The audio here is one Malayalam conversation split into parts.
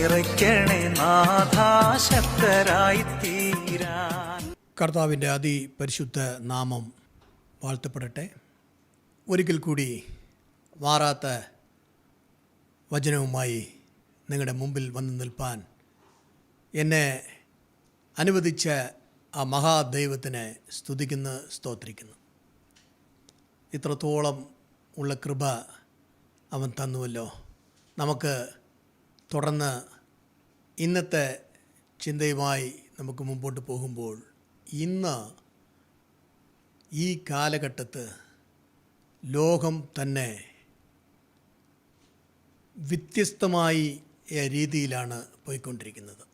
നിറയ്ക്കണേ നാഥാശക്തരായി തീരാൻ കർത്താവിന്റെ അതിപരിശുദ്ധ നാമം വാഴ്ത്തപ്പെടട്ടെ. ഒരിക്കൽ കൂടി മാറാത്ത വചനവുമായി നിങ്ങളുടെ മുമ്പിൽ വന്ന് നിൽപ്പാൻ എന്നെ അനുവദിച്ച ആ മഹാദൈവത്തിനെ സ്തുതിക്കുന്നു സ്തോത്രിക്കുന്നു. ഇത്രത്തോളം ഉള്ള കൃപ അവൻ തന്നുവല്ലോ. നമുക്ക് തുടർന്ന് ഇന്നത്തെ ചിന്തയുമായി നമുക്ക് മുമ്പോട്ട് പോകുമ്പോൾ ഇന്ന് ഈ കാലഘട്ടത്ത് ലോകം തന്നെ വ്യത്യസ്തമായി രീതിയിലാണ് പോയിക്കൊണ്ടിരിക്കുന്നത്.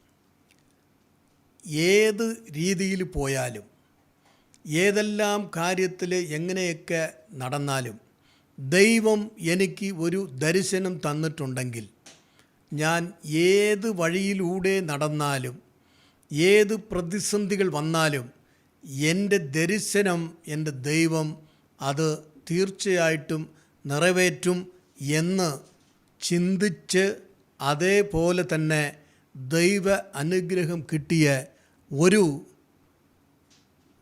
ഏത് രീതിയിൽ പോയാലും ഏതെല്ലാം കാര്യത്തിൽ എങ്ങനെയൊക്കെ നടന്നാലും ദൈവം എനിക്ക് ഒരു ദർശനം തന്നിട്ടുണ്ടെങ്കിൽ ഞാൻ ഏത് വഴിയിലൂടെ നടന്നാലും ഏത് പ്രതിസന്ധികൾ വന്നാലും എന്റെ ദർശനം എന്റെ ദൈവം അത് തീർച്ചയായിട്ടും നിറവേറ്റും എന്ന് ചിന്തിച്ച് അതേപോലെ തന്നെ ദൈവ അനുഗ്രഹം കിട്ടിയ ഒരു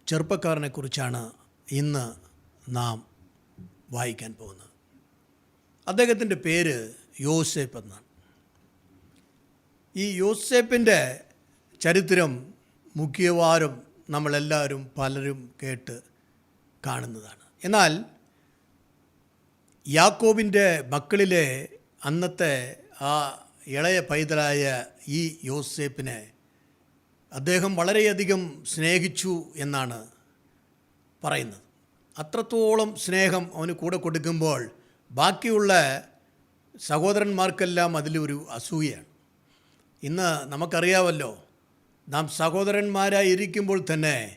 ചെറുപ്പക്കാരനെക്കുറിച്ചാണ് ഇന്ന് നാം വായിക്കാൻ പോകുന്നത്. അദ്ദേഹത്തിന്റെ പേര് യോസേപ്പ് എന്നാണ്. ഈ യോസേപ്പിന്റെ ചരിത്രം മുഖ്യവാരും നമ്മളെല്ലാവരും പലരും കേട്ട് കാണുന്നതാണ്. എന്നാൽ യാക്കോബിന്റെ മക്കളിലെ അന്നത്തെ ആ ഇളയ പൈതലായ ഈ യോസേപ്പിനെ അദ്ദേഹം വളരെയധികം സ്നേഹിച്ചു എന്നാണ് പറയുന്നത്. അത്രത്തോളം സ്നേഹം അവന് കൂടെ കൊടുക്കുമ്പോൾ ബാക്കിയുള്ള സഹോദരന്മാർക്കെല്ലാം അതിലൊരു അസൂയയാണ്. ഇന്ന് നമുക്കറിയാമല്ലോ നാം സഹോദരന്മാരായി ഇരിക്കുമ്പോൾ തന്നെ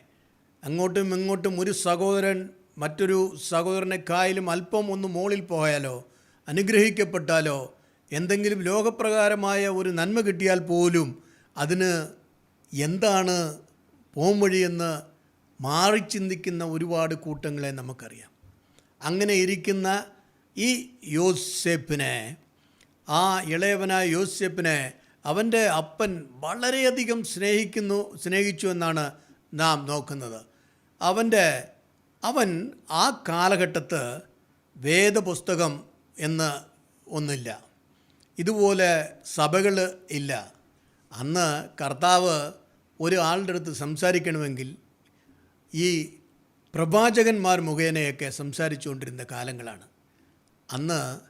അങ്ങോട്ടും ഇങ്ങോട്ടും ഒരു സഹോദരൻ മറ്റൊരു സഹോദരനെക്കായാലും അല്പം ഒന്ന് മോളിൽ പോയാലോ അനുഗ്രഹിക്കപ്പെട്ടാലോ എന്തെങ്കിലും ലോകപ്രകാരമായ ഒരു നന്മ കിട്ടിയാൽ പോലും അതിന് എന്താണ് പോംവഴിയെന്ന് മാറി ചിന്തിക്കുന്ന ഒരുപാട് കൂട്ടങ്ങളെ നമുക്കറിയാം. അങ്ങനെ ഇരിക്കുന്ന ഈ യോസെപ്പിനെ ആ ഇളയവനായ യോസേപ്പിനെ അവന്റെ അപ്പൻ വളരെയധികം സ്നേഹിക്കുന്നു സ്നേഹിച്ചു എന്നാണ് നാം നോക്കുന്നത്. അവന്റെ അവൻ ആ കാലഘട്ടത്ത് വേദപുസ്തകം എന്ന് ഒന്നില്ല. ഇതുപോലെ സഭകൾ ഇല്ല. അന്ന് കർത്താവ് ഒരു ആളുടെ അടുത്ത് സംസാരിക്കണമെങ്കിൽ ഈ പ്രവാചകന്മാർ മുഖേനയൊക്കെ സംസാരിച്ചുകൊണ്ടിരുന്ന കാലങ്ങളാണ്. അന്ന്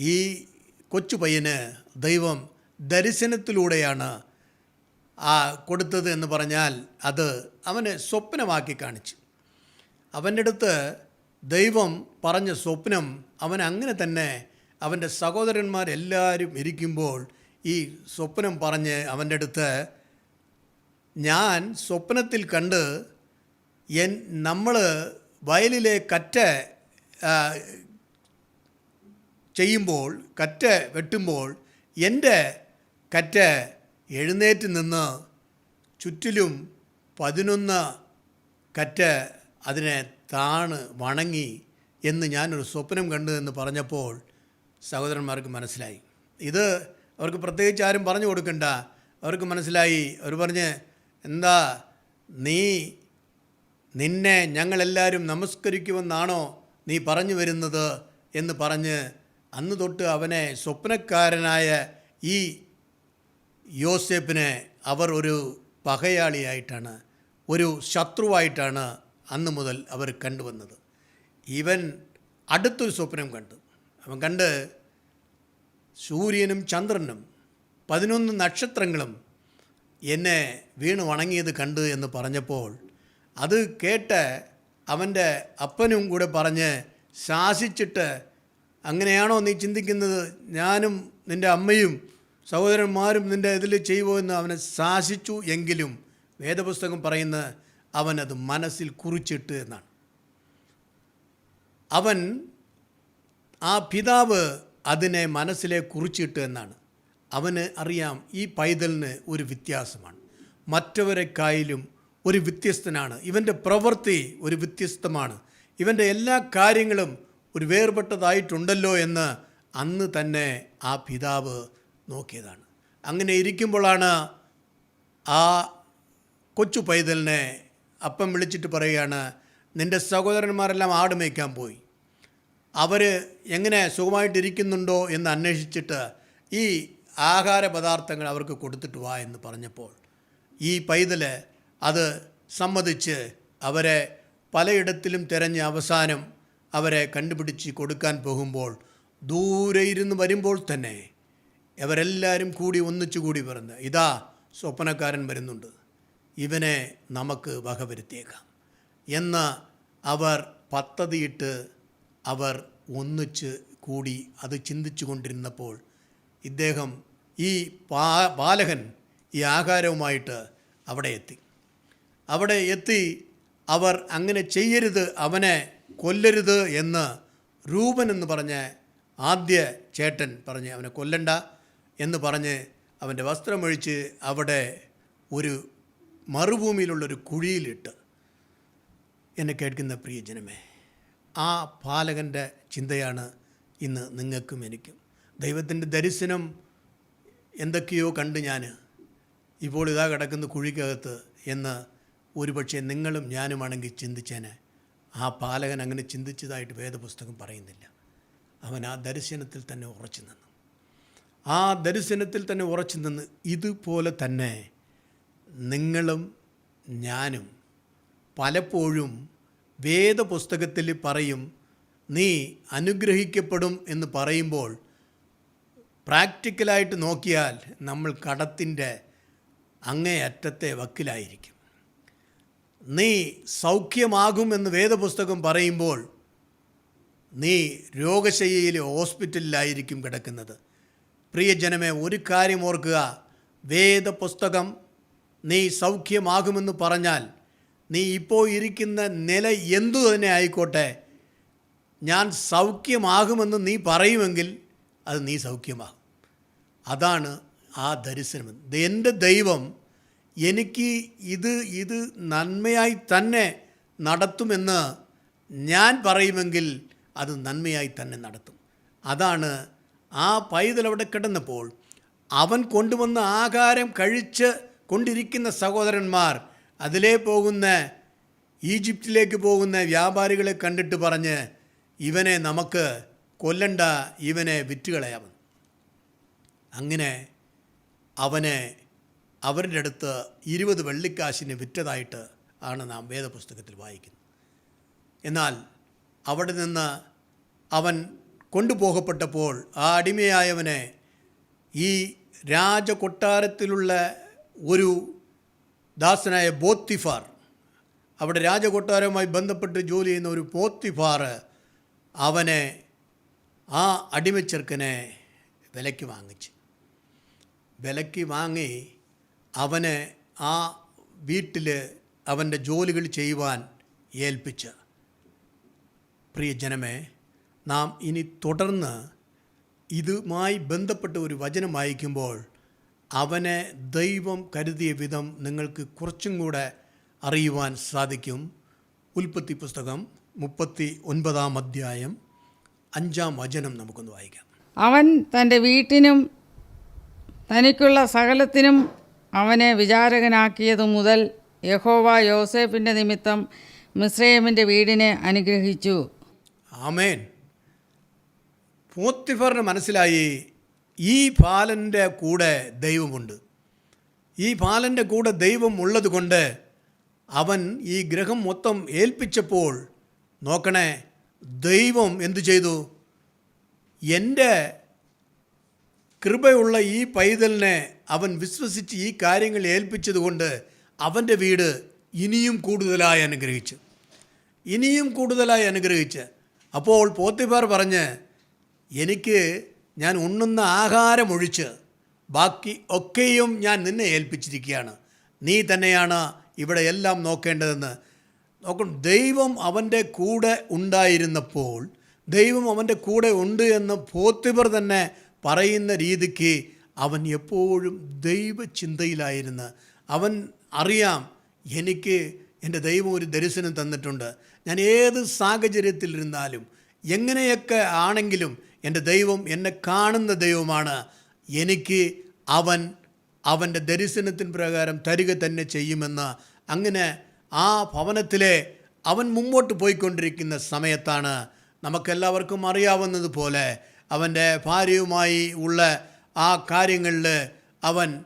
ഈ കൊച്ചു പയ്യന് ദൈവം ദർശനത്തിലൂടെയാണ് ആ കൊടുത്തത് എന്ന് പറഞ്ഞാൽ അത് അവന് സ്വപ്നമാക്കി കാണിച്ചു. അവന്റെ അടുത്ത് ദൈവം പറഞ്ഞ സ്വപ്നം അവൻ അങ്ങനെ തന്നെ അവന്റെ സഹോദരന്മാരെല്ലാവരും ഇരിക്കുമ്പോൾ ഈ സ്വപ്നം പറഞ്ഞ് അവന്റെ അടുത്ത് ഞാൻ സ്വപ്നത്തിൽ കണ്ട് എൻ നമ്മൾ വയലിലെ കറ്റ ചെയ്യുമ്പോൾ കറ്റ വെട്ടുമ്പോൾ എന്റെ കറ്റ എഴുന്നേറ്റ് നിന്ന് ചുറ്റിലും പതിനൊന്ന് കറ്റ അതിനെ താണ് വണങ്ങി എന്ന് ഞാനൊരു സ്വപ്നം കണ്ടു എന്ന് പറഞ്ഞപ്പോൾ സഹോദരന്മാർക്ക് മനസ്സിലായി. ഇത് അവർക്ക് പ്രത്യേകിച്ച് ആരും പറഞ്ഞു കൊടുക്കണ്ട. അവർക്ക് മനസ്സിലായി. അവർ പറഞ്ഞ് എന്താ നീ നിന്നെ ഞങ്ങളെല്ലാവരും നമസ്കരിക്കുമെന്നാണോ നീ പറഞ്ഞു വരുന്നത്? എന്ന് പറഞ്ഞ് അന്ന് തൊട്ട് അവനെ സ്വപ്നക്കാരനായ ഈ യോസേപ്പിനെ അവർ ഒരു പകയാളിയായിട്ടാണ് ഒരു ശത്രുവായിട്ടാണ് അന്ന് മുതൽ അവർ കണ്ടുവന്നത്. ഇവൻ അടുത്തൊരു സ്വപ്നം കണ്ടു. അവൻ കണ്ട് സൂര്യനും ചന്ദ്രനും പതിനൊന്ന് നക്ഷത്രങ്ങളും എന്നെ വീണ് വണങ്ങിയത് കണ്ട് എന്ന് പറഞ്ഞപ്പോൾ അത് കേട്ട് അവന്റെ അപ്പനും കൂടെ പറഞ്ഞ് ശാസിച്ചിട്ട് അങ്ങനെയാണോ നീ ചിന്തിക്കുന്നത്? ഞാനും നിന്റെ അമ്മയും സഹോദരന്മാരും നിന്റെ ഇതിൽ ചെയ്യുമോ എന്ന് അവനെ ശാസിച്ചു എങ്കിലും വേദപുസ്തകം പറയുന്ന അവനത് മനസ്സിൽ കുറിച്ചിട്ട് എന്നാണ്. അവൻ ആ പിതാവ് അതിനെ മനസ്സിലെ കുറിച്ചിട്ട് എന്നാണ്. അവന് അറിയാം ഈ പൈതലിന് ഒരു വ്യത്യാസമാണ്. മറ്റവരെക്കായാലും ഒരു വ്യത്യസ്തനാണ്. ഇവന്റെ പ്രവൃത്തി ഒരു വ്യത്യസ്തമാണ്. ഇവന്റെ എല്ലാ കാര്യങ്ങളും ഒരു വേർപെട്ടതായിട്ടുണ്ടല്ലോ എന്ന് അന്ന് തന്നെ ആ പിതാവ് നോക്കിയതാണ്. അങ്ങനെ ഇരിക്കുമ്പോഴാണ് ആ കൊച്ചു പൈതലിനെ അപ്പം വിളിച്ചിട്ട് പറയുകയാണ് നിന്റെ സഹോദരന്മാരെല്ലാം ആട് മേയ്ക്കാൻ പോയി. അവർ എങ്ങനെ സുഖമായിട്ടിരിക്കുന്നുണ്ടോ എന്ന് അന്വേഷിച്ചിട്ട് ഈ ആഹാര പദാർത്ഥങ്ങൾ അവർക്ക് കൊടുത്തിട്ട് വാ എന്ന് പറഞ്ഞപ്പോൾ ഈ പൈതൽ അത് സമ്മതിച്ച് അവരെ പലയിടത്തിലും തിരഞ്ഞ് അവസാനം അവരെ കണ്ടുപിടിച്ച് കൊടുക്കാൻ പോകുമ്പോൾ ദൂരെ ഇരുന്ന് വരുമ്പോൾ തന്നെ അവരെല്ലാവരും കൂടി ഒന്നിച്ചു കൂടി പറഞ്ഞ് ഇതാ സ്വപ്നക്കാരൻ വരുന്നുണ്ട്. ഇവനെ നമുക്ക് വകവരുത്തിയേക്കാം. എന്ന് അവർ പദ്ധതിയിട്ട് അവർ ഒന്നിച്ച് കൂടി അത് ചിന്തിച്ചു കൊണ്ടിരുന്നപ്പോൾ ഇദ്ദേഹം ഈ പാ ബാലകൻ ഈ ആഹാരവുമായിട്ട് അവിടെ എത്തി. അവിടെ എത്തി അവർ അങ്ങനെ ചെയ്യരുത് അവനെ കൊല്ലരുത് എന്ന് രൂപൻ എന്ന് പറഞ്ഞ ആദ്യ ചേട്ടൻ പറഞ്ഞ് അവനെ കൊല്ലണ്ട എന്ന് പറഞ്ഞ് അവന്റെ വസ്ത്രമൊഴിച്ച് അവിടെ ഒരു മറുഭൂമിയിലുള്ളൊരു കുഴിയിലിട്ട് എന്നെ കേൾക്കുന്ന പ്രിയജനമേ ആ പാലകന്റെ ചിന്തയാണ് ഇന്ന് നിങ്ങൾക്കും എനിക്കും. ദൈവത്തിന്റെ ദർശനം എന്തൊക്കെയോ കണ്ട് ഞാൻ ഇപ്പോൾ ഇതാ കിടക്കുന്ന കുഴിക്കകത്ത് എന്ന് ഒരുപക്ഷെ നിങ്ങളും ഞാനുമാണെങ്കിൽ ചിന്തിച്ചേനെ ആ പാലകൻ അങ്ങനെ ചിന്തിച്ചതായിട്ട് വേദപുസ്തകം പറയുന്നില്ല. അവൻ ആ ദർശനത്തിൽ തന്നെ ഉറച്ചു നിന്നു. ആ ദർശനത്തിൽ തന്നെ ഉറച്ചു നിന്ന് ഇതുപോലെ തന്നെ നിങ്ങളും ഞാനും പലപ്പോഴും വേദപുസ്തകത്തിൽ പറയും നീ അനുഗ്രഹിക്കപ്പെടും എന്ന് പറയുമ്പോൾ പ്രാക്ടിക്കലായിട്ട് നോക്കിയാൽ നമ്മൾ കടത്തിന്റെ അങ്ങേയറ്റത്തെ വക്കിലായിരിക്കും. നീ സൗഖ്യമാകുമെന്ന് വേദപുസ്തകം പറയുമ്പോൾ നീ രോഗശയ്യയിലെ ഹോസ്പിറ്റലിലായിരിക്കും കിടക്കുന്നത്. പ്രിയജനമേ ഒരു കാര്യം ഓർക്കുക. വേദപുസ്തകം നീ സൗഖ്യമാകുമെന്ന് പറഞ്ഞാൽ നീ ഇപ്പോൾ ഇരിക്കുന്ന നില എന്തു തന്നെ ആയിക്കോട്ടെ. ഞാൻ സൗഖ്യമാകുമെന്ന് നീ പറയുമെങ്കിൽ അത് നീ സൗഖ്യമാകും. അതാണ് ആ ദരിശനം. എന്റെ ദൈവം എനിക്ക് ഇത് ഇത് നന്മയായി തന്നെ നടത്തുമെന്ന് ഞാൻ പറയുമെങ്കിൽ അത് നന്മയായി തന്നെ നടത്തും. അതാണ് ആ പൈതൽ അവിടെ കിടന്നപ്പോൾ അവൻ കൊണ്ടുവന്ന ആഹാരം കഴിച്ച് കൊണ്ടിരിക്കുന്ന സഹോദരന്മാർ അതിലേ പോകുന്ന ഈജിപ്തിലേക്ക് പോകുന്ന വ്യാപാരികളെ കണ്ടിട്ട് പറഞ്ഞ് ഇവനെ നമുക്ക് കൊല്ലണ്ട ഇവനെ വിറ്റുകളയാവൻ അങ്ങനെ അവനെ അവരുടെ അടുത്ത് ഇരുപത് വെള്ളിക്കാശിന് വിറ്റതായിട്ട് ആണ് നാം വേദപുസ്തകത്തിൽ വായിക്കുന്നത്. എന്നാൽ അവിടെ നിന്ന് അവൻ കൊണ്ടുപോകപ്പെട്ടപ്പോൾ ആ അടിമയായവനെ ഈ രാജകൊട്ടാരത്തിലുള്ള ഒരു ദാസനായ ബോത്തിഫാർ അവിടെ രാജകൊട്ടാരവുമായി ബന്ധപ്പെട്ട് ജോലി ചെയ്യുന്ന ഒരു പോത്തിഫാർ അവനെ ആ അടിമച്ചെറുക്കനെ വിലയ്ക്ക് വാങ്ങിച്ചു. വിലയ്ക്ക് വാങ്ങി അവനെ ആ വീട്ടിൽ അവന്റെ ജോലികൾ ചെയ്യുവാൻ ഏൽപ്പിച്ച്. പ്രിയ ജനമേ നാം ഇനി തുടർന്ന് ഇതുമായി ബന്ധപ്പെട്ട ഒരു വചനം വായിക്കുമ്പോൾ അവനെ ദൈവം കരുതിയ വിധം നിങ്ങൾക്ക് കുറച്ചും കൂടെ അറിയുവാൻ സാധിക്കും. ഉൽപ്പത്തി പുസ്തകം മുപ്പത്തി ഒൻപതാം അധ്യായം അഞ്ചാം വചനം നമുക്കൊന്ന് വായിക്കാം. അവൻ തന്റെ വീട്ടിനും തനിക്കുള്ള സകലത്തിനും അവനെ വിചാരകനാക്കിയതു മുതൽ യഹോവ യോസേഫിന്റെ നിമിത്തം മിസ്രൈമിന്റെ വീടിനെ അനുഗ്രഹിച്ചു. ആമേൻ. പോത്തിഫറിന് മനസ്സിലായി ഈ ബാലന്റെ കൂടെ ദൈവമുണ്ട്. ഈ ബാലന്റെ കൂടെ ദൈവം ഉള്ളതുകൊണ്ട് അവൻ ഈ ഗ്രഹം മൊത്തം ഏൽപ്പിച്ചപ്പോൾ നോക്കണേ ദൈവം എന്തു ചെയ്തു? എന്റെ കൃപയുള്ള ഈ പൈതലിനെ അവൻ വിശ്വസിച്ച് ഈ കാര്യങ്ങൾ ഏൽപ്പിച്ചതുകൊണ്ട് അവന്റെ വീട് ഇനിയും കൂടുതലായി അനുഗ്രഹിച്ചു. ഇനിയും കൂടുതലായി അനുഗ്രഹിച്ച്. അപ്പോൾ പോത്തിഫാർ പറഞ്ഞ് എനിക്ക് ഞാൻ ഉണ്ണുന്ന ആഹാരമൊഴിച്ച് ബാക്കി ഒക്കെയും ഞാൻ നിന്നെ ഏൽപ്പിച്ചിരിക്കുകയാണ്. നീ തന്നെയാണ് ഇവിടെ എല്ലാം നോക്കേണ്ടതെന്ന്. നോക്കണം ദൈവം അവന്റെ കൂടെ ഉണ്ടായിരുന്നപ്പോൾ ദൈവം അവന്റെ കൂടെ ഉണ്ട് എന്ന് പോത്തിബർ തന്നെ പറയുന്ന രീതിക്ക് അവൻ എപ്പോഴും ദൈവചിന്തയിലായിരുന്നു. അവൻ അറിയാം എനിക്ക് എന്റെ ദൈവം ഒരു ദർശനം തന്നിട്ടുണ്ട്. ഞാൻ ഏത് സാഹചര്യത്തിലിരുന്നാലും എങ്ങനെയൊക്കെ ആണെങ്കിലും എന്റെ ദൈവം എന്നെ കാണുന്ന ദൈവമാണ്. എനിക്ക് അവൻ അവന്റെ ദർശനത്തിന് പ്രകാരം തരിക തന്നെ ചെയ്യുമെന്ന്. അങ്ങനെ ആ ഭവനത്തിലെ അവൻ മുമ്പോട്ട് പോയിക്കൊണ്ടിരിക്കുന്ന സമയത്താണ് നമുക്കെല്ലാവർക്കും അറിയാവുന്നതുപോലെ അവന്റെ ഭാര്യയുമായി ഉള്ള ആ കാര്യങ്ങളിൽ അവൻ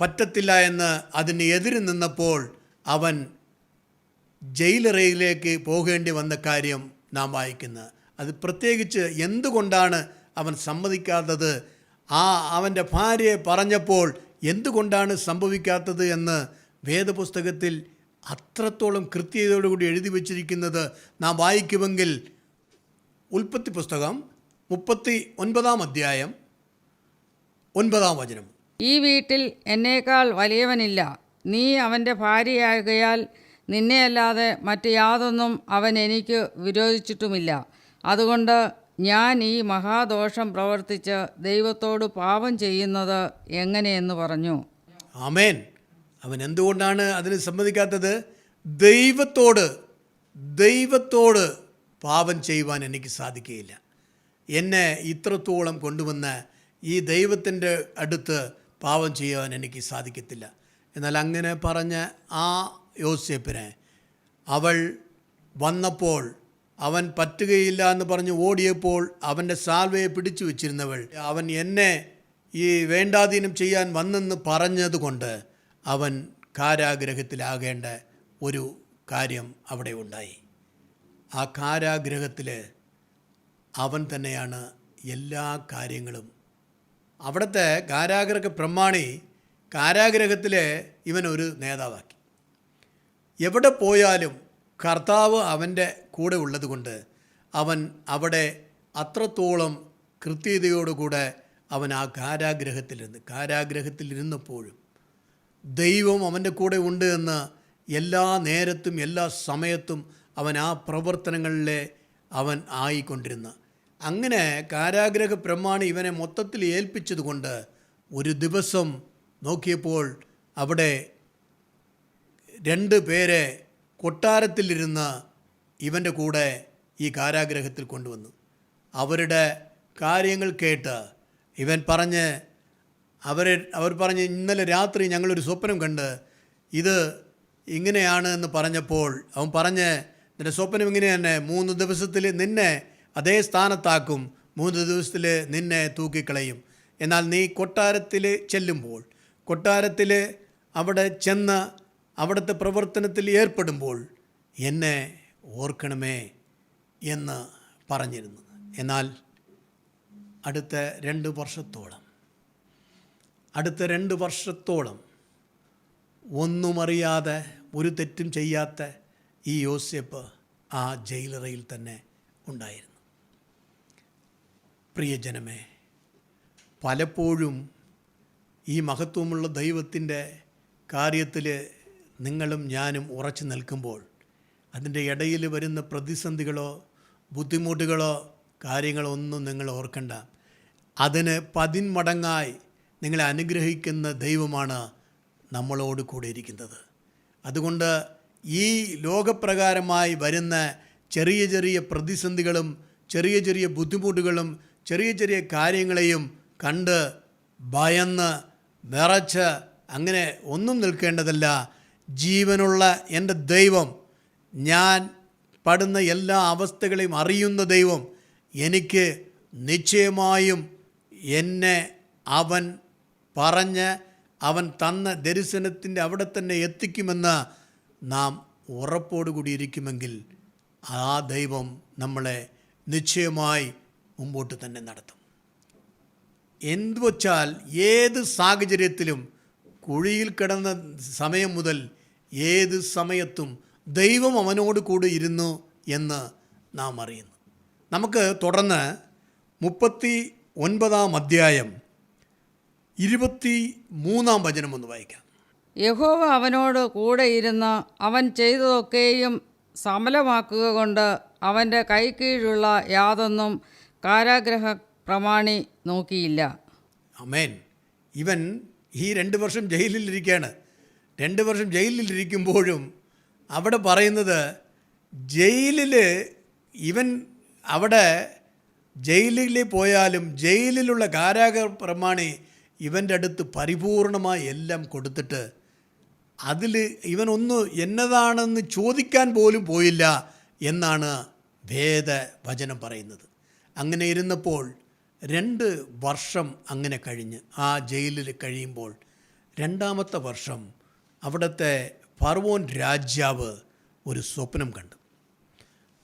പറ്റത്തില്ല എന്ന് അതിന് എതിര് നിന്നപ്പോൾ അവൻ ജയിലറയിലേക്ക് പോകേണ്ടി വന്ന കാര്യം നാം വായിക്കുന്നത് അത് പ്രത്യേകിച്ച് എന്തുകൊണ്ടാണ് അവൻ സമ്മതിക്കാത്തത്? ആ അവന്റെ ഭാര്യയെ പറഞ്ഞപ്പോൾ എന്തുകൊണ്ടാണ് സംഭവിക്കാത്തത് എന്ന് വേദപുസ്തകത്തിൽ അത്രത്തോളം കൃത്യതയോടുകൂടി എഴുതി വച്ചിരിക്കുന്നത് നാം വായിക്കുമെങ്കിൽ ഉൽപ്പത്തി പുസ്തകം മുപ്പത്തി ഒൻപതാം അധ്യായം ഒൻപതാം വചനം. ഈ വീട്ടിൽ എന്നേക്കാൾ വലിയവനില്ല. നീ അവന്റെ ഭാര്യയാകയാൽ നിന്നെയല്ലാതെ മറ്റ് യാതൊന്നും അവൻ എനിക്ക് വിരോധിച്ചിട്ടുമില്ല. അതുകൊണ്ട് ഞാൻ ഈ മഹാദോഷം പ്രവർത്തിച്ച് ദൈവത്തോട് പാപം ചെയ്യുന്നത് എങ്ങനെയെന്ന് പറഞ്ഞു. ആമേൻ. അവൻ എന്തുകൊണ്ടാണ് അതിന് സമ്മതിക്കാത്തത്? ദൈവത്തോട് ദൈവത്തോട് പാപം ചെയ്യുവാൻ എനിക്ക് സാധിക്കുകയില്ല. എന്നെ ഇത്രത്തോളം കൊണ്ടുവന്ന് ഈ ദൈവത്തിന്റെ അടുത്ത് പാപം ചെയ്യുവാൻ എനിക്ക് സാധിക്കത്തില്ല. എന്നാൽ അങ്ങനെ പറഞ്ഞ ആ യോസേപ്പിനെ അവൾ വന്നപ്പോൾ അവൻ പറ്റുകയില്ല എന്ന് പറഞ്ഞ് ഓടിയപ്പോൾ അവന്റെ സാൽവയെ പിടിച്ചു വെച്ചിരുന്നവൾ അവൻ എന്നെ ഈ വേണ്ടാധീനം ചെയ്യാൻ വന്നെന്ന് പറഞ്ഞതുകൊണ്ട് അവൻ കാരാഗ്രഹത്തിലാകേണ്ട ഒരു കാര്യം അവിടെ ഉണ്ടായി. ആ കാരാഗ്രഹത്തിൽ അവൻ തന്നെയാണ് എല്ലാ കാര്യങ്ങളും. അവിടുത്തെ കാരാഗ്രഹ പ്രമാണി കാരാഗ്രഹത്തിലെ ഇവൻ ഒരു നേതാവാക്കി. എവിടെ പോയാലും കർത്താവ് അവന്റെ കൂടെ ഉള്ളതുകൊണ്ട് അവൻ അവിടെ അത്രത്തോളം കൃത്യതയോടുകൂടെ അവൻ ആ കാരാഗ്രഹത്തിലിരുന്ന്. കാരാഗ്രഹത്തിലിരുന്നപ്പോഴും ദൈവം അവന്റെ കൂടെ ഉണ്ട് എന്ന് എല്ലാ നേരത്തും എല്ലാ സമയത്തും അവൻ ആ പ്രവർത്തനങ്ങളിലെ അവൻ ആയിക്കൊണ്ടിരുന്ന. അങ്ങനെ കാരാഗ്രഹ പ്രമാണി ഇവനെ മൊത്തത്തിൽ ഏൽപ്പിച്ചതുകൊണ്ട് ഒരു ദിവസം നോക്കിയപ്പോൾ അവിടെ രണ്ട് പേരെ കൊട്ടാരത്തിലിരുന്ന് ഇവന്റെ കൂടെ ഈ കാരാഗ്രഹത്തിൽ കൊണ്ടുവന്നു. അവരുടെ കാര്യങ്ങൾ കേട്ട് ഇവൻ പറഞ്ഞ് അവരെ അവർ പറഞ്ഞ് ഇന്നലെ രാത്രി ഞങ്ങളൊരു സ്വപ്നം കണ്ട് ഇത് ഇങ്ങനെയാണ് എന്ന് പറഞ്ഞപ്പോൾ അവൻ പറഞ്ഞ് നിന്റെ സ്വപ്നം ഇങ്ങനെ തന്നെ മൂന്ന് ദിവസത്തിൽ നിന്നെ അതേ സ്ഥാനത്താക്കും മൂന്ന് ദിവസത്തിൽ നിന്നെ തൂക്കിക്കളയും. എന്നാൽ നീ കൊട്ടാരത്തിൽ ചെല്ലുമ്പോൾ കൊട്ടാരത്തിൽ അവിടെ ചെന്ന് അവിടുത്തെ പ്രവർത്തനത്തിൽ ഏർപ്പെടുമ്പോൾ എന്നെ ഓർക്കണമേ എന്ന് പറഞ്ഞിരുന്നു എന്നാൽ അടുത്ത രണ്ട് വർഷത്തോളം അടുത്ത രണ്ട് വർഷത്തോളം ഒന്നുമറിയാതെ ഒരു തെറ്റും ചെയ്യാത്ത ഈ യോസെപ്പ് ആ ജയിലറയിൽ തന്നെ ഉണ്ടായിരുന്നു. പ്രിയജനമേ പലപ്പോഴും ഈ മഹത്വമുള്ള ദൈവത്തിന്റെ കാര്യത്തിൽ നിങ്ങളും ഞാനും ഉറച്ചു നിൽക്കുമ്പോൾ അതിന്റെ ഇടയിൽ വരുന്ന പ്രതിസന്ധികളോ ബുദ്ധിമുട്ടുകളോ കാര്യങ്ങളോ ഒന്നും നിങ്ങൾ ഓർക്കണ്ട. അതിന് പതിന്മടങ്ങായി നിങ്ങളെ അനുഗ്രഹിക്കുന്ന ദൈവമാണ് നമ്മളോട് കൂടെ ഇരിക്കുന്നത്. അതുകൊണ്ട് ഈ ലോകപ്രകാരമായി വരുന്ന ചെറിയ ചെറിയ പ്രതിസന്ധികളും ചെറിയ ചെറിയ ബുദ്ധിമുട്ടുകളും ചെറിയ ചെറിയ കാര്യങ്ങളെയും കണ്ട് ഭയന്ന് നിറച്ച് അങ്ങനെ ഒന്നും നിൽക്കേണ്ടതല്ല. ജീവനുള്ള എന്റെ ദൈവം ഞാൻ പടുന്ന എല്ലാ അവസ്ഥകളെയും അറിയുന്ന ദൈവം എനിക്ക് നിശ്ചയമായും എന്നെ അവൻ പറഞ്ഞ് അവൻ തന്ന ദർശനത്തിന്റെ അവിടെ തന്നെ എത്തിക്കുമെന്ന് നാം ഉറപ്പോടുകൂടി ഇരിക്കുമെങ്കിൽ ആ ദൈവം നമ്മളെ നിശ്ചയമായി മുമ്പോട്ട് തന്നെ നടത്തും. എന്തുവച്ചാൽ ഏത് സാഹചര്യത്തിലും കുഴിയിൽ കിടന്ന സമയം മുതൽ ഏത് സമയത്തും ദൈവം അവനോട് കൂടെ ഇരുന്നു എന്ന് നാം അറിയുന്നു. നമുക്ക് തുടർന്ന് മുപ്പത്തി ഒൻപതാം അധ്യായം ഇരുപത്തി മൂന്നാം വചനം ഒന്ന് വായിക്കാം. യഹോവ അവനോട് കൂടെ ഇരുന്ന് അവൻ ചെയ്തതൊക്കെയും സമലമാക്കുക കൊണ്ട് അവന്റെ കൈക്കീഴുള്ള യാതൊന്നും കാരാഗ്രഹ പ്രമാണി നോക്കിയില്ല. അമേൻ ഇവൻ ഈ രണ്ട് വർഷം ജയിലിലിരിക്കുകയാണ് രണ്ട് വർഷം ജയിലിലിരിക്കുമ്പോഴും അവിടെ പറയുന്നത് ജയിലിൽ ഇവൻ അവിടെ ജയിലിൽ പോയാലും ജയിലിലുള്ള കാരാഗ പ്രമാണി ഇവന്റെ അടുത്ത് പരിപൂർണമായി എല്ലാം കൊടുത്തിട്ട് അതിൽ ഇവനൊന്ന് എന്നതാണെന്ന് ചോദിക്കാൻ പോലും പോയില്ല എന്നാണ് വേദവചനം പറയുന്നത്. അങ്ങനെ ഇരുന്നപ്പോൾ രണ്ട് വർഷം അങ്ങനെ കഴിഞ്ഞ് ആ ജയിലിൽ കഴിയുമ്പോൾ രണ്ടാമത്തെ വർഷം അവിടുത്തെ ഫർവോൻ രാജാവ് ഒരു സ്വപ്നം കണ്ടു.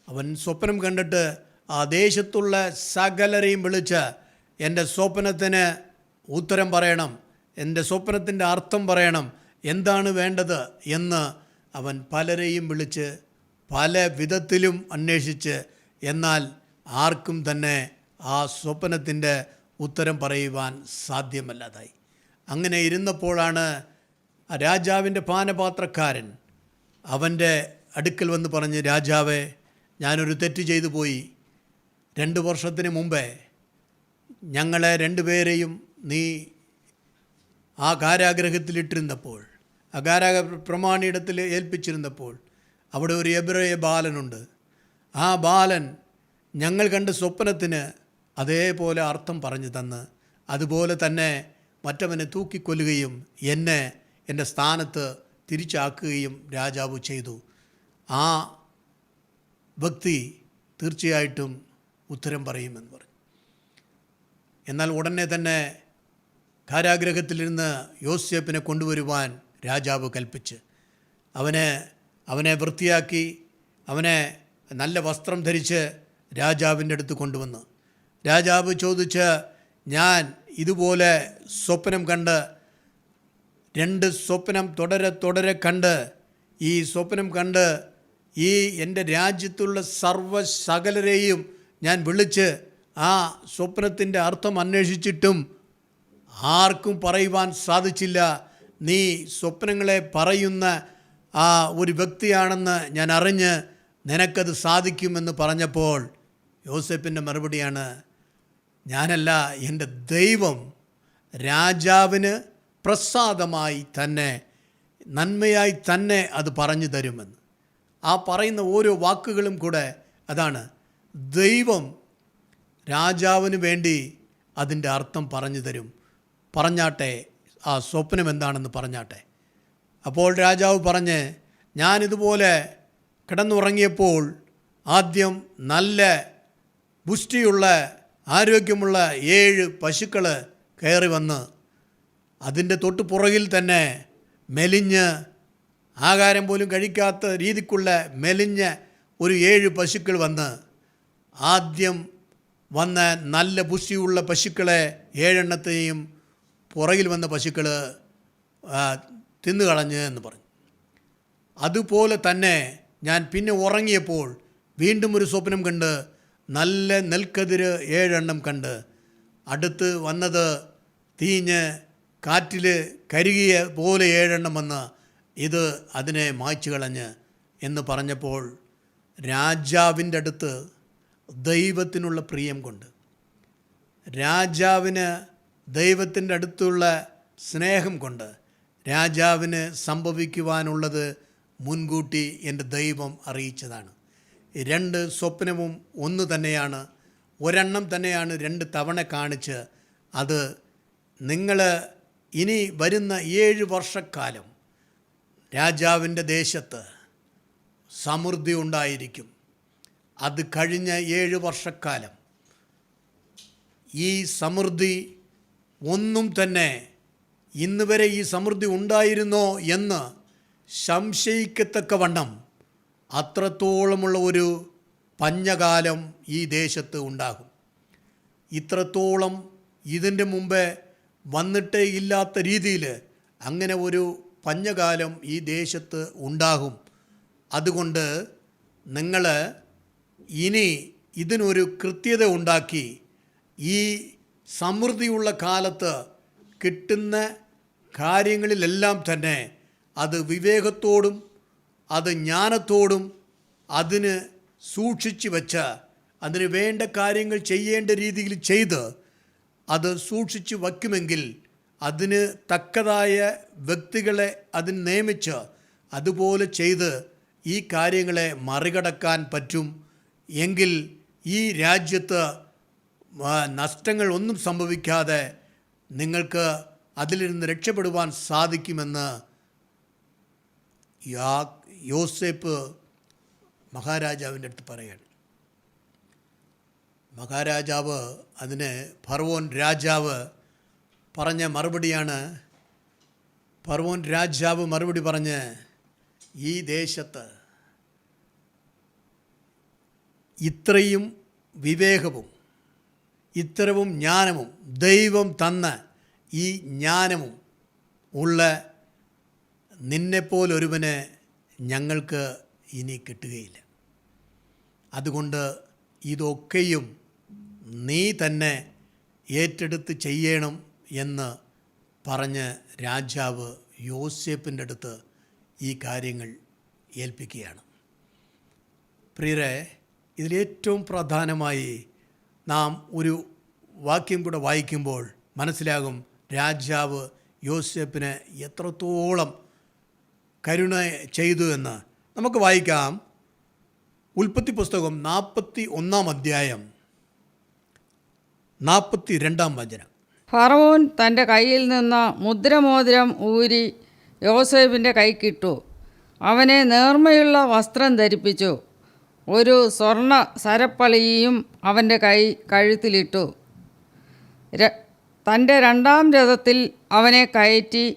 അവൻ സ്വപ്നം കണ്ടിട്ട് ആ ദേശത്തുള്ള സകലരെയും വിളിച്ച് എന്റെ സ്വപ്നത്തിന് ഉത്തരം പറയണം എന്റെ സ്വപ്നത്തിന്റെ അർത്ഥം പറയണം എന്താണ് വേണ്ടത് എന്ന് അവൻ പലരെയും വിളിച്ച് പല വിധത്തിലും അന്വേഷിച്ച് എന്നാൽ ആർക്കും തന്നെ ആ സ്വപ്നത്തിന്റെ ഉത്തരം പറയുവാൻ സാധ്യമല്ലാതായി. അങ്ങനെ ഇരുന്നപ്പോഴാണ് ആ രാജാവിന്റെ പാനപാത്രക്കാരൻ അവന്റെ അടുക്കൽ വന്ന് പറഞ്ഞ് രാജാവേ ഞാനൊരു തെറ്റ് ചെയ്തു പോയി. രണ്ട് വർഷത്തിന് മുമ്പേ ഞങ്ങളെ രണ്ടുപേരെയും നീ ആ കാരാഗ്രഹത്തിലിട്ടിരുന്നപ്പോൾ ആ കാരാഗ പ്രമാണിയിടത്തിൽ ഏൽപ്പിച്ചിരുന്നപ്പോൾ അവിടെ ഒരു എബ്രയ ബാലനുണ്ട്. ആ ബാലൻ ഞങ്ങൾ കണ്ട സ്വപ്നത്തിന് അതേപോലെ അർത്ഥം പറഞ്ഞു തന്ന്. അതുപോലെ തന്നെ മറ്റവനെ തൂക്കിക്കൊല്ലുകയും എന്നെ എന്റെ സ്ഥാനത്ത് തിരിച്ചാക്കുകയും രാജാവ് ചെയ്തു. ആ ഭക്തി തീർച്ചയായിട്ടും ഉത്തരം പറയുമെന്ന് പറഞ്ഞു. എന്നാൽ ഉടനെ തന്നെ കാരാഗ്രഹത്തിലിരുന്ന് യോസ്യപ്പിനെ കൊണ്ടുവരുവാൻ രാജാവ് കൽപ്പിച്ച്. അവനെ അവനെ വൃത്തിയാക്കി അവനെ നല്ല വസ്ത്രം ധരിച്ച് രാജാവിന്റെ അടുത്ത് കൊണ്ടുവന്ന്. രാജാവ് ചോദിച്ച് ഞാൻ ഇതുപോലെ സ്വപ്നം കണ്ട് രണ്ട് സ്വപ്നം തുടരെ തുടരെ കണ്ട് ഈ സ്വപ്നം കണ്ട് ഈ എന്റെ രാജ്യത്തുള്ള സർവ സകലരെയും ഞാൻ വിളിച്ച് ആ സ്വപ്നത്തിന്റെ അർത്ഥം അന്വേഷിച്ചിട്ടും ആർക്കും പറയുവാൻ സാധിച്ചില്ല. നീ സ്വപ്നങ്ങളെ പറയുന്ന ആ ഒരു വ്യക്തിയാണെന്ന് ഞാൻ അറിഞ്ഞ് നിനക്കത് സാധിക്കുമെന്ന് പറഞ്ഞപ്പോൾ യോസഫിന്റെ മറുപടിയാണ് ഞാനല്ല എന്റെ ദൈവം രാജാവിന് പ്രസാദമായി തന്നെ നന്മയായി തന്നെ അത് പറഞ്ഞു തരുമെന്ന്. ആ പറയുന്ന ഓരോ വാക്കുകളും കൂടെ അതാണ് ദൈവം രാജാവിന് വേണ്ടി അതിന്റെ അർത്ഥം പറഞ്ഞു തരും. പറഞ്ഞാട്ടെ ആ സ്വപ്നം എന്താണെന്ന് പറഞ്ഞാട്ടെ. അപ്പോൾ രാജാവ് പറഞ്ഞ് ഞാനിതുപോലെ കിടന്നുറങ്ങിയപ്പോൾ ആദ്യം നല്ല പുഷ്ടിയുള്ള ആരോഗ്യമുള്ള ഏഴ് പശുക്കൾ കയറി വന്ന് അതിന്റെ തൊട്ട് പുറകിൽ തന്നെ മെലിഞ്ഞ് ആഹാരം പോലും കഴിക്കാത്ത രീതിക്കുള്ള മെലിഞ്ഞ ഒരു ഏഴ് പശുക്കൾ വന്ന് ആദ്യം വന്ന നല്ല പുഷ്ടിയുള്ള പശുക്കളെ ഏഴെണ്ണത്തെയും പുറകിൽ വന്ന പശുക്കൾ തിന്നുകളഞ്ഞ് എന്ന് പറഞ്ഞു. അതുപോലെ തന്നെ ഞാൻ പിന്നെ ഉറങ്ങിയപ്പോൾ വീണ്ടും ഒരു സ്വപ്നം കണ്ട് നല്ല നെൽക്കതിര് ഏഴെണ്ണം കണ്ട്. അടുത്ത് വന്നത് തീഞ്ഞ് കാറ്റിൽ കരുകിയ പോലെ ഏഴെണ്ണം വന്ന് ഇത് അതിനെ മായ്ച്ചു കളഞ്ഞ് എന്ന് പറഞ്ഞപ്പോൾ രാജാവിന്റെ അടുത്ത് ദൈവത്തിനുള്ള പ്രിയം കൊണ്ട്. രാജാവിന് ദൈവത്തിന്റെ അടുത്തുള്ള സ്നേഹം കൊണ്ട് രാജാവിന് സംഭവിക്കുവാനുള്ളത് മുൻകൂട്ടി എന്റെ ദൈവം അറിയിച്ചതാണ്. രണ്ട് സ്വപ്നവും ഒന്ന് തന്നെയാണ്. ഒരെണ്ണം തന്നെയാണ് രണ്ട് തവണ കാണിച്ച് അത് നിങ്ങൾ ഇനി വരുന്ന ഏഴ് വർഷക്കാലം രാജാവിന്റെ ദേശത്ത് സമൃദ്ധി ഉണ്ടായിരിക്കും. അത് കഴിഞ്ഞ ഏഴ് വർഷക്കാലം ഈ സമൃദ്ധി ഒന്നും തന്നെ ഇന്ന് വരെ ഈ സമൃദ്ധി ഉണ്ടായിരുന്നോ എന്ന് സംശയിക്കത്തക്കവണ്ണം അത്രത്തോളമുള്ള ഒരു പഞ്ഞകാലം ഈ ദേശത്ത് ഉണ്ടാകും. ഇത്രത്തോളം ഇതിന്റെ മുമ്പേ വന്നിട്ടേ ഇല്ലാത്ത രീതിയിൽ അങ്ങനെ ഒരു പഞ്ഞകാലം ഈ ദേശത്ത് ഉണ്ടാകും. അതുകൊണ്ട് നിങ്ങൾ ഇനി ഇതിനൊരു കൃത്യത ഉണ്ടാക്കി ഈ സമൃദ്ധിയുള്ള കാലത്ത് കിട്ടുന്ന കാര്യങ്ങളിലെല്ലാം തന്നെ അത് വിവേകത്തോടും അത് ജ്ഞാനത്തോടും അതിന് സൂക്ഷിച്ചു വെച്ച് അതിന് വേണ്ട കാര്യങ്ങൾ ചെയ്യേണ്ട രീതിയിൽ ചെയ്ത് അത് സൂക്ഷിച്ചു വയ്ക്കുമെങ്കിൽ അതിന് തക്കതായ വ്യക്തികളെ അതിന് നിയമിച്ച് അതുപോലെ ചെയ്ത് ഈ കാര്യങ്ങളെ മറികടക്കാൻ പറ്റും. എങ്കിൽ ഈ രാജ്യത്ത് നഷ്ടങ്ങൾ ഒന്നും സംഭവിക്കാതെ നിങ്ങൾക്ക് അതിലിരുന്ന് രക്ഷപ്പെടുവാൻ സാധിക്കുമെന്ന് യാ യോസേപ്പ് മഹാരാജാവിന്റെ അടുത്ത് പറയാണ് മഹാരാജാവ് അതിന് ഫർവോൻ രാജാവ് പറഞ്ഞ മറുപടിയാണ്. ഫർവോൻ രാജാവ് മറുപടി പറഞ്ഞ് ഈ ദേശത്ത് ഇത്രയും വിവേകവും ഇത്തരവും ജ്ഞാനവും ദൈവം തന്ന ഈ ജ്ഞാനവും ഉള്ള നിന്നെപ്പോലൊരുവന് ഞങ്ങൾക്ക് ഇനി കിട്ടുകയില്ല. അതുകൊണ്ട് ഇതൊക്കെയും നീ തന്നെ ഏറ്റെടുത്ത് ചെയ്യണം എന്ന് പറഞ്ഞ് രാജാവ് യോസേപ്പിന്റെ അടുത്ത് ഈ കാര്യങ്ങൾ ഏൽപ്പിക്കുകയാണ്. പ്രിയരെ ഇതിലേറ്റവും പ്രധാനമായി നാം ഒരു വാക്യം കൂടെ വായിക്കുമ്പോൾ മനസ്സിലാകും രാജാവ് യോസേപ്പിന് എത്രത്തോളം കരുണ ചെയ്തു എന്ന്. നമുക്ക് വായിക്കാം. ഉൽപ്പത്തി പുസ്തകം നാൽപ്പത്തി ഒന്നാം അധ്യായം. നാൽപ്പത്തി രണ്ടാം വചനം. ഫറവോൻ തന്റെ കയ്യിൽ നിന്ന് മുദ്രമോതിരം ഊരി യോസേഫിന്റെ കൈക്കിട്ടു. അവനെ നേർമ്മയുള്ള വസ്ത്രം ധരിപ്പിച്ചു. ഒരു സ്വർണ സരപ്പളിയും അവന്റെ കൈ കഴുത്തിലിട്ടു. തന്റെ രണ്ടാം രഥത്തിൽ അവനെ കയറ്റി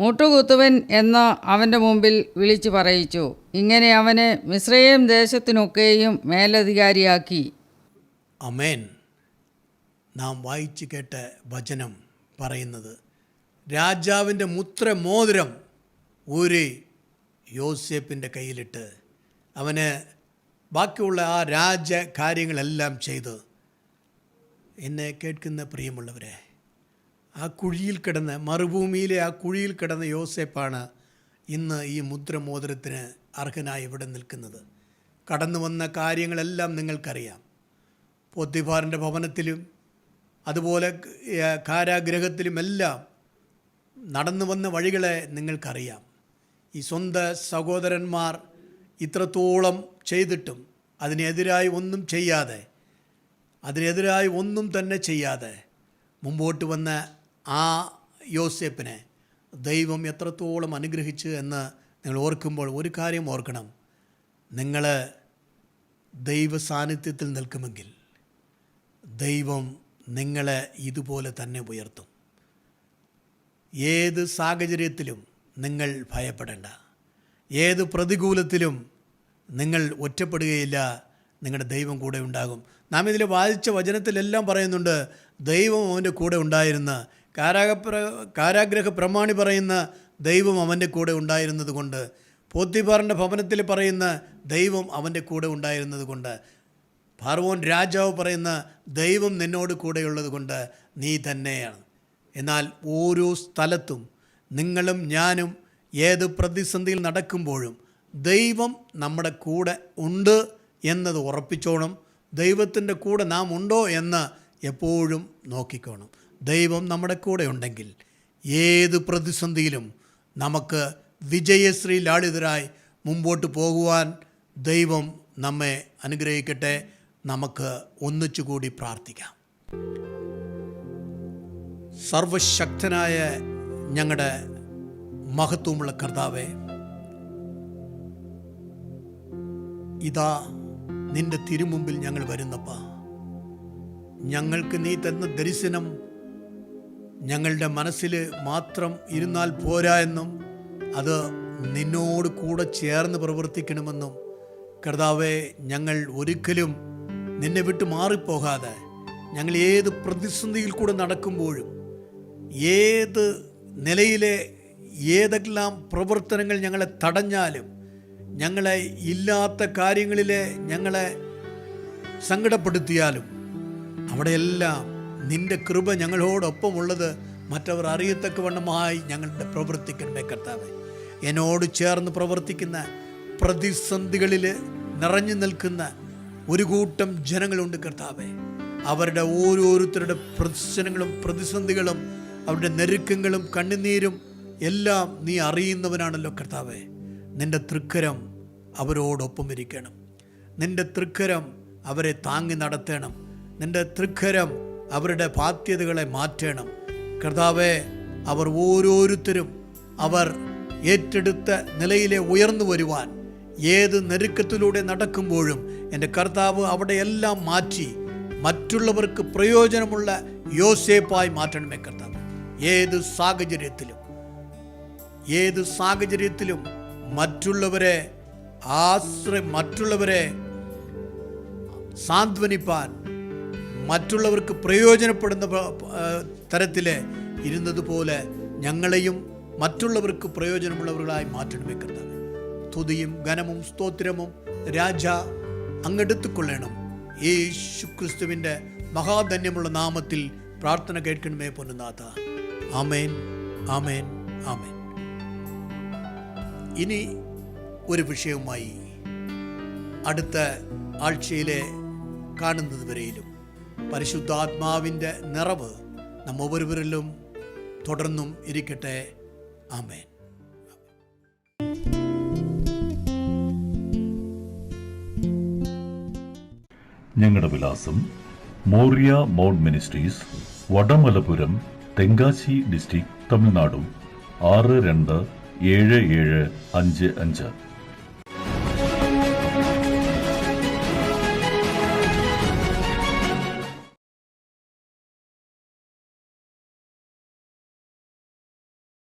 മുട്ടുകുത്തുവൻ എന്ന് അവന്റെ മുമ്പിൽ വിളിച്ചു പറയിച്ചു. ഇങ്ങനെ അവനെ മിശ്രയം ദേശത്തിനൊക്കെയും മേലധികാരിയാക്കി. അമേൻ നാം വായിച്ചു കേട്ട വചനം പറയുന്നത് രാജാവിന്റെ മുത്രമോതിരം ഊരി യോസേപ്പിന്റെ കയ്യിലിട്ട് അവന് ബാക്കിയുള്ള ആ രാജ കാര്യങ്ങളെല്ലാം ചെയ്ത് എന്നെ കേൾക്കുന്ന പ്രിയമുള്ളവരെ ആ കുഴിയിൽ കിടന്ന് മറുഭൂമിയിലെ ആ കുഴിയിൽ കിടന്ന യോസേപ്പാണ് ഇന്ന് ഈ മുദ്രമോതിരത്തിന് അർഹനായി ഇവിടെ നിൽക്കുന്നത്. കടന്നു വന്ന കാര്യങ്ങളെല്ലാം നിങ്ങൾക്കറിയാം. പൊത്തിഫാറിന്റെ ഭവനത്തിലും അതുപോലെ കാരാഗ്രഹത്തിലുമെല്ലാം നടന്നു വന്ന വഴികളെ നിങ്ങൾക്കറിയാം. ഈ സ്വന്ത സഹോദരന്മാർ ഇത്രത്തോളം ചെയ്തിട്ടും അതിനെതിരായി ഒന്നും ചെയ്യാതെ അതിനെതിരായി ഒന്നും തന്നെ ചെയ്യാതെ മുമ്പോട്ട് വന്ന ആ യോസേപ്പിനെ ദൈവം എത്രത്തോളം അനുഗ്രഹിച്ചു എന്ന് നിങ്ങൾ ഓർക്കുമ്പോൾ ഒരു കാര്യം ഓർക്കണം. നിങ്ങൾ ദൈവ സാന്നിധ്യത്തിൽ നിൽക്കുമെങ്കിൽ ദൈവം നിങ്ങളെ ഇതുപോലെ തന്നെ ഉയർത്തും. ഏത് സാഹചര്യത്തിലും നിങ്ങൾ ഭയപ്പെടേണ്ട. ഏത് പ്രതികൂലത്തിലും നിങ്ങൾ ഒറ്റപ്പെടുകയില്ല. നിങ്ങളുടെ ദൈവം കൂടെ ഉണ്ടാകും. നാം ഇതിൽ വായിച്ച വചനത്തിലെല്ലാം പറയുന്നുണ്ട് ദൈവം അവന്റെ കൂടെ ഉണ്ടായിരുന്ന കാരാഗ്രഹ കാരാഗ്രഹ പ്രമാണി പറയുന്ന ദൈവം അവന്റെ കൂടെ ഉണ്ടായിരുന്നത് കൊണ്ട് പോത്തിഫാറിന്റെ ഭവനത്തിൽ പറയുന്ന ദൈവം അവന്റെ കൂടെ ഉണ്ടായിരുന്നത് കൊണ്ട് ഫാർവോൻ രാജാവ് പറയുന്ന ദൈവം നിന്നോട് കൂടെയുള്ളത് കൊണ്ട് നീ തന്നെയാണ്. എന്നാൽ ഓരോ സ്ഥലത്തും നിങ്ങളും ഞാനും ഏത് പ്രതിസന്ധിയിൽ നടക്കുമ്പോഴും ദൈവം നമ്മുടെ കൂടെ ഉണ്ട് എന്നത് ഉറപ്പിച്ചോണം. ദൈവത്തിന്റെ കൂടെ നാം ഉണ്ടോ എന്ന് എപ്പോഴും നോക്കിക്കോണം. ദൈവം നമ്മുടെ കൂടെ ഉണ്ടെങ്കിൽ ഏത് പ്രതിസന്ധിയിലും നമുക്ക് വിജയശ്രീ ലാളിതരായി മുമ്പോട്ട് പോകുവാൻ ദൈവം നമ്മെ അനുഗ്രഹിക്കട്ടെ. നമുക്ക് ഒന്നിച്ചുകൂടി പ്രാർത്ഥിക്കാം. സർവശക്തനായ ഞങ്ങളുടെ മഹത്വമുള്ള കർത്താവെ ഇതാ നിന്റെ തിരുമുമ്പിൽ ഞങ്ങൾ വരുന്നപ്പ. ഞങ്ങൾക്ക് നീ തന്ന ദർശനം ഞങ്ങളുടെ മനസ്സിൽ മാത്രം ഇരുന്നാൽ പോരാ എന്നും അത് നിന്നോട് കൂടെ ചേർന്ന് പ്രവർത്തിക്കണമെന്നും കർത്താവെ ഞങ്ങൾ ഒരിക്കലും നിന്നെ വിട്ട് മാറിപ്പോകാതെ ഞങ്ങൾ ഏത് പ്രതിസന്ധിയിൽ കൂടെ നടക്കുമ്പോഴും ഏത് നിലയിലെ ഏതെല്ലാം പ്രവർത്തനങ്ങൾ ഞങ്ങളെ തടഞ്ഞാലും ഞങ്ങളെ ഇല്ലാത്ത കാര്യങ്ങളിലെ ഞങ്ങളെ സങ്കടപ്പെടുത്തിയാലും അവിടെയെല്ലാം നിന്റെ കൃപ ഞങ്ങളോടൊപ്പമുള്ളത് മറ്റവർ അറിയത്തക്കവണ്ണമായി ഞങ്ങളുടെ പ്രവർത്തിക്കണമേ കർത്താവെ. എന്നോട് ചേർന്ന് പ്രവർത്തിക്കുന്ന പ്രതിസന്ധികളിൽ നിറഞ്ഞു നിൽക്കുന്ന ഒരു കൂട്ടം ജനങ്ങളുണ്ട് കർത്താവെ. അവരുടെ ഓരോരുത്തരുടെ പ്രശ്നങ്ങളും പ്രതിസന്ധികളും അവരുടെ നെരുക്കങ്ങളും കണ്ണുനീരും എല്ലാം നീ അറിയുന്നവനാണല്ലോ കർത്താവെ. നിന്റെ തൃക്കരം അവരോടൊപ്പം ഇരിക്കണം. നിന്റെ തൃക്കരം അവരെ താങ്ങി നടത്തണം. നിന്റെ തൃക്കരം അവരുടെ ബാധ്യതകളെ മാറ്റണം. കർത്താവെ അവർ ഓരോരുത്തരും അവർ ഏറ്റെടുത്ത നിലയിലെ ഉയർന്നു വരുവാൻ ഏത് നെരുക്കത്തിലൂടെ നടക്കുമ്പോഴും എന്റെ കർത്താവ് അവിടെയെല്ലാം മാറ്റി മറ്റുള്ളവർക്ക് പ്രയോജനമുള്ള യോസേപ്പായി മാറ്റണമേ കർത്താവ്. ഏത് സാഹചര്യത്തിലും ഏത് സാഹചര്യത്തിലും മറ്റുള്ളവരെ ആശ്ര മറ്റുള്ളവരെ സാന്ത്വനിപ്പാൻ മറ്റുള്ളവർക്ക് പ്രയോജനപ്പെടുന്ന തരത്തിൽ ഇരുന്നതുപോലെ ഞങ്ങളെയും മറ്റുള്ളവർക്ക് പ്രയോജനമുള്ളവരുകളായി മാറ്റണമേ കർത്താവ്. തുതിയും ഘനമും സ്തോത്രമും രാജ അങ്ങെടുത്തുകൊള്ളണം. യേശു ക്രിസ്തുവിന്റെ മഹാധന്യമുള്ള നാമത്തിൽ പ്രാർത്ഥന കേൾക്കണമേ പൊന്നുനാഥ. ആമേൻ ആമേൻ ആമേൻ. ഇനി ഒരു വിഷയവുമായി അടുത്ത ആഴ്ചയിലെ കാണുന്നത് വരെയിലും പരിശുദ്ധാത്മാവിന്റെ നിറവ് നമ്മ ഓരോരുവരിലും തുടർന്നും ഇരിക്കട്ടെ. ആമേൻ. ഞങ്ങളുടെ വിലാസം Moriah Mount Ministries Vadamalapuram Tenkasi district തമിഴ്നാടും. ആറ് രണ്ട് ഏഴ് ഏഴ് അഞ്ച് അഞ്ച്.